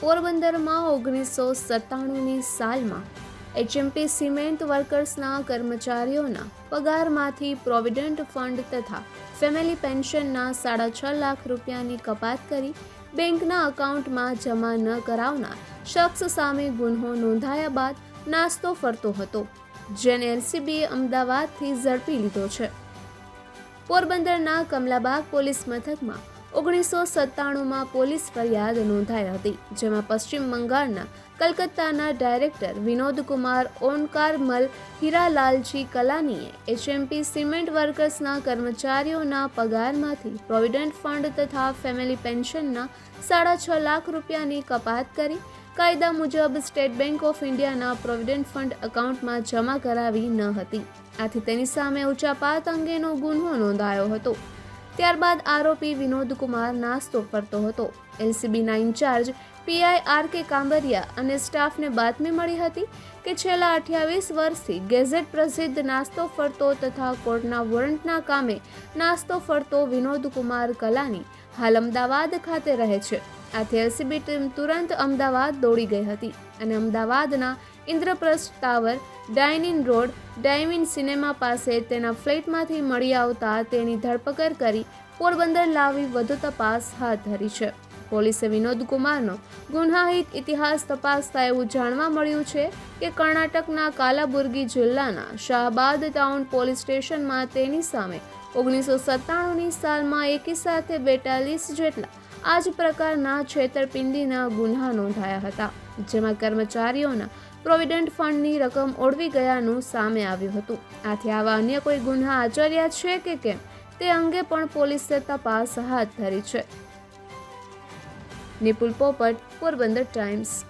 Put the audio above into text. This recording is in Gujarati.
પોરબંદરમાં ઓગણીસો સત્તાણુંની સાલમાં એચએમપી સિમેન્ટ વર્કર્સના કર્મચારીઓના પગારમાંથી પ્રોવિડન્ટ ફંડ તથા ફેમિલી પેન્શનના સાડા છ લાખ રૂપિયાની કપાત કરી બેંકના અકાઉન્ટમાં જમા ન કરાવનાર શખ્સ સામે ગુન્હો નોંધાયા બાદ નાસ્તો ફરતો હતો, જેને એલસીબીએ અમદાવાદથી ઝડપી લીધો છે. પોરબંદરના કમલાબાગ પોલીસ મથકમાં ઓગણીસો સત્તાણુંમાં પોલીસ ફરિયાદ નોંધાઈ હતી, જેમાં પશ્ચિમ બંગાળના કલકત્તાના ડાયરેક્ટર વિનોદ કુમાર ઓનકારમલ હીરાલાલજી કલાનીએ એચએમપી સિમેન્ટ વર્કર્સના કર્મચારીઓના પગારમાંથી પ્રોવિડન્ટ ફંડ તથા ફેમિલી પેન્શનના સાડા છ લાખ રૂપિયાની કપાત કરી, કાયદા મુજબ સ્ટેટ બેંક ઓફ ઇન્ડિયાના પ્રોવિડન્ટ ફંડ એકાઉન્ટમાં જમા કરાવી ન હતી. આથી તેની સામે ઉચાપાત અંગેનો ગુન્હો નોંધાયો હતો. ત્યારબાદ આરોપી વિનોદ કુમાર નાસ્તો ફરતો હતો. એલસીબીના in charge PI R K Kambariya અને સ્ટાફને બાતમી મળી હતી કે છેલ્લા અઠ્યાવીસ વર્ષથી ગેઝેટ પ્રસિદ્ધ નાસ્તો ફરતો તથા કોર્ટના વોરંટના કામે નાસ્તો ફરતો વિનોદ કુમાર કલાની હાલ અમદાવાદ ખાતે રહે છે. આથી એલસીબી ટીમ તુરંત અમદાવાદ દોડી ગઈ હતી અને અમદાવાદના ઇન્દ્રપ્રસ્થ ટાવર ડાઇનિંગ રોડ ડાયમિન સિનેમા પાસે તેના ફ્લેટમાંથી મળી આવતા તેની ધરપકડ કરી પોરબંદર લાવી વધુ તપાસ હાથ ધરી છે. પોલીસે વિનોદ કુમારનો ગુન્હાહિત ઇતિહાસ તપાસતા એવું જાણવા મળ્યું છે કે કર્ણાટકના કાલાબુર્ગી જિલ્લાના શાહબાદ ટાઉન પોલીસ સ્ટેશનમાં તેની સામે ઓગણીસો સત્તાણુંની સાલમાં એકી સાથે બેતાલીસ જેટલા આ જ પ્રકારના છેતરપિંડીના ગુન્હા નોંધાયા હતા. જેમાં કર્મચારીઓના પ્રોવિડન્ટ ફંડની રકમ ઓળવી ગયાનું સામે આવ્યું હતું. આથી આવા અન્ય કોઈ ગુન્હા આચર્યા છે કે કેમ? તે અંગે પણ પોલીસે તપાસ હાથ ધરી છે. નિપુલ પોપટ, પોરબંદર ટાઈમ્સ.